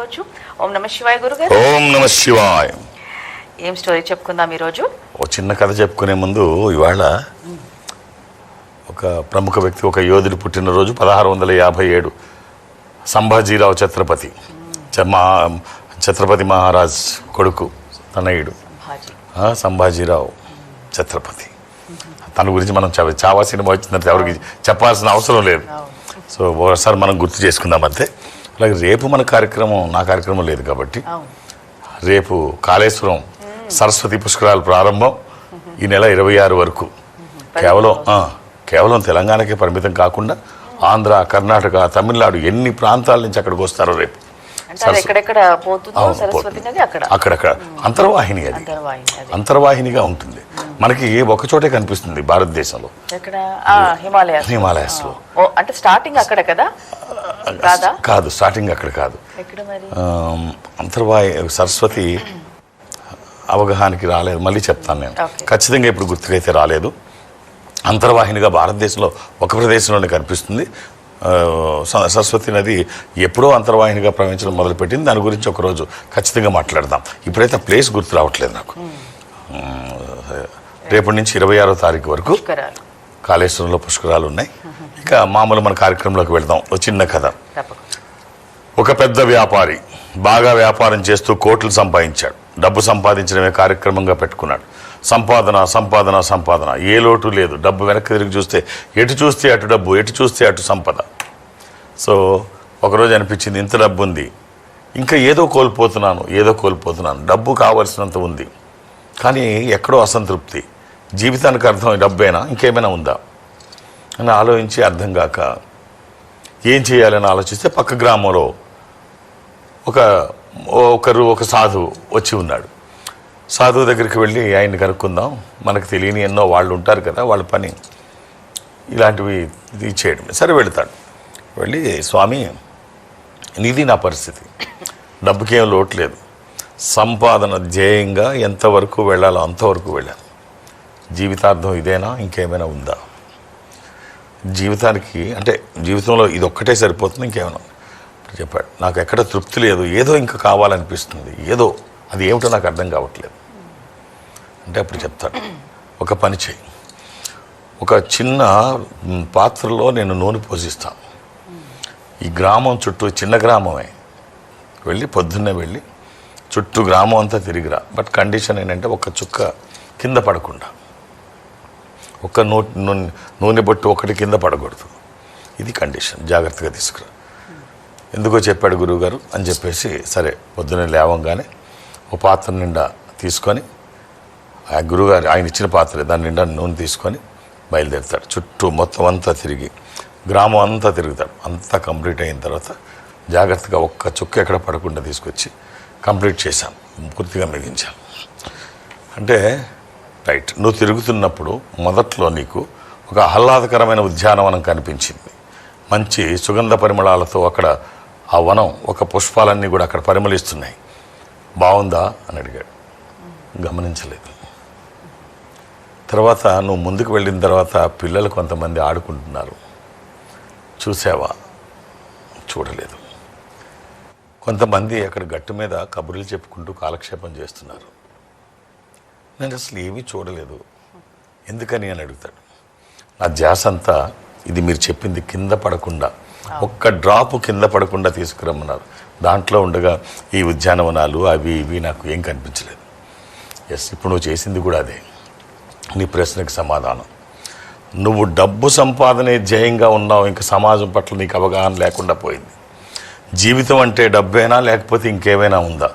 ఓం నమ శివాయ గురుగారు. ఓం నమ శివాయ. ఏం స్టోరీ చెప్పుకుందాం ఈరోజు? ఓ చిన్న కథ చెప్పుకునే ముందు ఇవాళ ఒక ప్రముఖ వ్యక్తి ఒక యోధుడు పుట్టినరోజు పదహారు వందల యాభై ఏడు. సంభాజీరావు ఛత్రపతి. ఛత్రపతి మహారాజ్ కొడుకు తనయుడు. సంభాజీరావు ఛత్రపతి. తన గురించి మనం చావా సినిమా వచ్చిందంటే ఎవరికి చెప్పాల్సిన అవసరం లేదు. సో ఒకసారి మనం గుర్తు చేసుకుందాం అంతే. అలాగే రేపు మన కార్యక్రమం నా కార్యక్రమం లేదు కాబట్టి రేపు కాళేశ్వరం సరస్వతి పుష్కరాలు ప్రారంభం ఈ నెల ఇరవై ఆరు వరకు. కేవలం కేవలం తెలంగాణకే పరిమితం కాకుండా ఆంధ్ర కర్ణాటక తమిళనాడు ఎన్ని ప్రాంతాల నుంచి అక్కడికి వస్తారో రేపు. అక్కడక్కడ. అంతర్వాహిని అది. అంతర్వాహిని అది. అంతర్వాహినిగా ఉంటుంది. మనకి ఒక చోటే కనిపిస్తుంది భారతదేశంలో. హిమాలయాస్లో. అంటే స్టార్టింగ్ అక్కడ కదా? కాదా? స్టార్టింగ్ అక్కడ కాదు. అంతర్వాహి సరస్వతి అవగాహనకి రాలేదు. మళ్ళీ చెప్తాను నేను. ఖచ్చితంగా ఇప్పుడు గుర్తుకైతే రాలేదు. అంతర్వాహినిగా భారతదేశంలో ఒక ప్రదేశంలోనే కనిపిస్తుంది. సరస్వతి నది ఎప్పుడో అంతర్వాహినిగా ప్రవహించడం మొదలుపెట్టింది. దాని గురించి ఒకరోజు ఖచ్చితంగా మాట్లాడదాం. ఇప్పుడైతే ఆ ప్లేస్ గుర్తు రావట్లేదు నాకు. రేపటి నుంచి ఇరవై ఆరో తారీఖు వరకు కాళేశ్వరంలో పుష్కరాలు ఉన్నాయి. ఇక మామూలు మన కార్యక్రమంలోకి వెళ్దాం. ఒక చిన్న కథ. ఒక పెద్ద వ్యాపారి బాగా వ్యాపారం చేస్తూ కోట్లు సంపాదించాడు. డబ్బు సంపాదించడమే కార్యక్రమంగా పెట్టుకున్నాడు. సంపాదన సంపాదన సంపాదన. ఏ లోటు లేదు. డబ్బు వెనక్కి తిరిగి చూస్తే ఎటు చూస్తే అటు డబ్బు ఎటు చూస్తే అటు సంపద. సో ఒకరోజు అనిపించింది ఇంత డబ్బు ఉంది. ఇంకా ఏదో కోల్పోతున్నాను ఏదో కోల్పోతున్నాను. డబ్బు కావలసినంత ఉంది. కానీ ఎక్కడో అసంతృప్తి. జీవితానికి అర్థం డబ్బేనా? ఇంకేమైనా ఉందా? అని ఆలోచించి అర్థం కాక ఏం చేయాలని ఆలోచిస్తే పక్క గ్రామంలో ఒక ఒకరు ఒక సాధువు వచ్చి ఉన్నాడు. సాధువు దగ్గరికి వెళ్ళి ఆయన్ని కనుక్కుందాం. మనకు తెలియని ఎన్నో వాళ్ళు ఉంటారు కదా వాళ్ళ పని ఇలాంటివి ఇది చేయడం సరే వెళతాడు. వెళ్ళి స్వామి ఇది నా పరిస్థితి. డబ్బుకేం లోటు లేదు. సంపాదన ధ్యేయంగా ఎంతవరకు వెళ్ళాలో అంతవరకు వెళ్ళాను. జీవితార్థం ఇదేనా? ఇంకేమైనా ఉందా? జీవితానికి అంటే జీవితంలో ఇది ఒక్కటే సరిపోతుంది ఇంకేమైనా చెప్పాడు నాకు ఎక్కడ తృప్తి లేదు ఏదో ఇంకా కావాలనిపిస్తుంది ఏదో అది ఏమిటో నాకు అర్థం కావట్లేదు. అంటే అప్పుడు చెప్తాడు ఒక పని చేయి ఒక చిన్న పాత్రలో నేను నూనె పోషిస్తాను ఈ గ్రామం చుట్టూ చిన్న గ్రామమే. వెళ్ళి పొద్దున్నే వెళ్ళి చుట్టూ గ్రామం అంతా తిరిగిరా. బట్ కండిషన్ ఏంటంటే ఒక చుక్క కింద పడకుండా. ఒక్క నూట నూనె నూనె బొట్టు ఒకటి కింద పడకూడదు. ఇది కండిషన్. జాగ్రత్తగా తీసుకురా. ఎందుకో చెప్పాడు గురువుగారు అని చెప్పేసి సరే పొద్దున్నే లేవంగానే ఒక పాత్ర నిండా తీసుకొని ఆ గురువుగారు ఆయన ఇచ్చిన పాత్ర దాని నిండా నూనె తీసుకొని బయలుదేరుతాడు. చుట్టూ మొత్తం అంతా తిరిగి గ్రామం అంతా తిరుగుతాడు. అంతా కంప్లీట్ అయిన తర్వాత జాగ్రత్తగా ఒక్క చుక్క ఎక్కడ పడకుండా తీసుకొచ్చి కంప్లీట్ చేశాం. పూర్తిగా మిగించాం. అంటే రైట్ నువ్వు తిరుగుతున్నప్పుడు మొదట్లో నీకు ఒక ఆహ్లాదకరమైన ఉద్యానవనం కనిపించింది. మంచి సుగంధ పరిమళాలతో అక్కడ ఆ వనం ఒక పుష్పాలన్నీ కూడా అక్కడ పరిమళిస్తున్నాయి. బాగుందా? అని అడిగాడు. గమనించలేదు. తర్వాత నువ్వు ముందుకు వెళ్ళిన తర్వాత పిల్లలు కొంతమంది ఆడుకుంటున్నారు. చూసావా? చూడలేదు. కొంతమంది అక్కడ గట్టు మీద కబుర్లు చెప్పుకుంటూ కాలక్షేపం చేస్తున్నారు. నేను అసలు ఏమీ చూడలేదు. ఎందుకని అని అడుగుతాడు. నా ధ్యాస అంతా ఇది మీరు చెప్పింది కింద పడకుండా ఒక్క డ్రాప్ కింద పడకుండా తీసుకురమ్మన్నారు. దాంట్లో ఉండగా ఈ ఉద్యానవనాలు అవి ఇవి నాకు ఏం కనిపించలేదు. ఎస్ ఇప్పుడు నువ్వు చేసింది కూడా అదే. నీ ప్రశ్నకు సమాధానం. నువ్వు డబ్బు సంపాదనే ధ్యేయంగా ఉన్నావు ఇంకా సమాజం పట్ల నీకు అవగాహన లేకుండా పోయింది. జీవితం అంటే డబ్బేనా లేకపోతే ఇంకేమైనా ఉందా?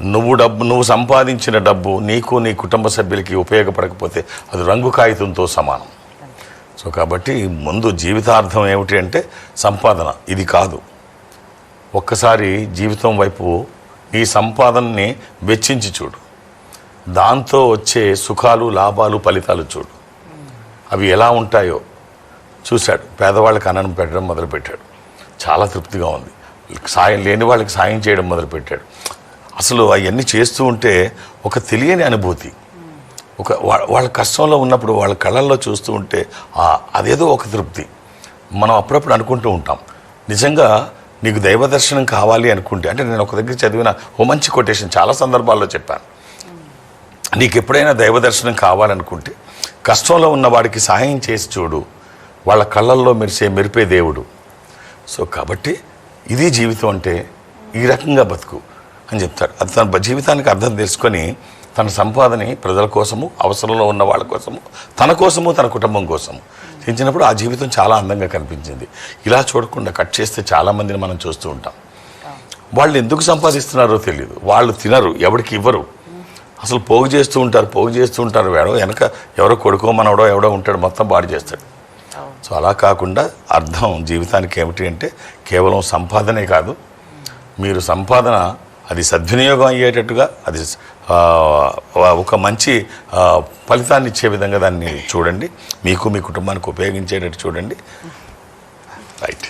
నువ్వు డబ్బు నువ్వు సంపాదించిన డబ్బు నీకు నీ కుటుంబ సభ్యులకి ఉపయోగపడకపోతే అది రంగు కాగితంతో సమానం. సో కాబట్టి ముందు జీవితార్థం ఏమిటి అంటే సంపాదన. ఇది కాదు. ఒక్కసారి జీవితం వైపు నీ సంపాదనని వెచ్చించి చూడు. దాంతో వచ్చే సుఖాలు లాభాలు ఫలితాలు చూడు. అవి ఎలా ఉంటాయో చూశాడు. పేదవాళ్ళకి అన్నం పెట్టడం మొదలుపెట్టాడు. చాలా తృప్తిగా ఉంది. సాయం లేని వాళ్ళకి సాయం చేయడం మొదలుపెట్టాడు. అసలు అవన్నీ చేస్తూ ఉంటే ఒక తెలియని అనుభూతి. ఒక వాళ్ళ కష్టంలో ఉన్నప్పుడు వాళ్ళ కళ్ళల్లో చూస్తూ ఉంటే అదేదో ఒక తృప్తి. మనం అప్పుడప్పుడు అనుకుంటూ ఉంటాం. నిజంగా నీకు దైవ దర్శనం కావాలి అనుకుంటే అంటే నేను ఒక దగ్గర చదివిన ఓ మంచి కొటేషన్ చాలా సందర్భాల్లో చెప్పాను. నీకు ఎప్పుడైనా దైవ దర్శనం కావాలనుకుంటే కష్టంలో ఉన్న వాడికి సహాయం చేసి చూడు. వాళ్ళ కళ్ళల్లో మెరిసే మెరిపే దేవుడు. సో కాబట్టి ఇది జీవితం అంటే ఈ రకంగా బతుకు. అని చెప్తాడు. అది తన జీవితానికి అర్థం తెలుసుకొని తన సంపాదని ప్రజల కోసము అవసరంలో ఉన్న వాళ్ళ కోసము తన కోసము తన కుటుంబం కోసము చేసినప్పుడు ఆ జీవితం చాలా అందంగా కనిపించింది. ఇలా చూడకుండా కట్ చేస్తే చాలా మందిని మనం చూస్తూ ఉంటాం. వాళ్ళు ఎందుకు సంపాదిస్తున్నారో తెలియదు వాళ్ళు తినరు ఎవరికి ఇవ్వరు. అసలు పోగు చేస్తూ ఉంటారు పోగు చేస్తూ ఉంటారు. ఎవడో వెనక ఎవరో కొడుకో మనవడో ఎవడో ఉంటాడు మొత్తం బాడు చేస్తాడు. సో అలా కాకుండా అర్థం జీవితానికి ఏమిటి అంటే కేవలం సంపాదనే కాదు. మీరు సంపాదన అది సద్వినియోగం అయ్యేటట్టుగా అది ఒక మంచి ఫలితాన్ని ఇచ్చే విధంగా దాన్ని చూడండి. మీకు మీ కుటుంబానికి ఉపయోగించేటట్టు చూడండి. రైట్.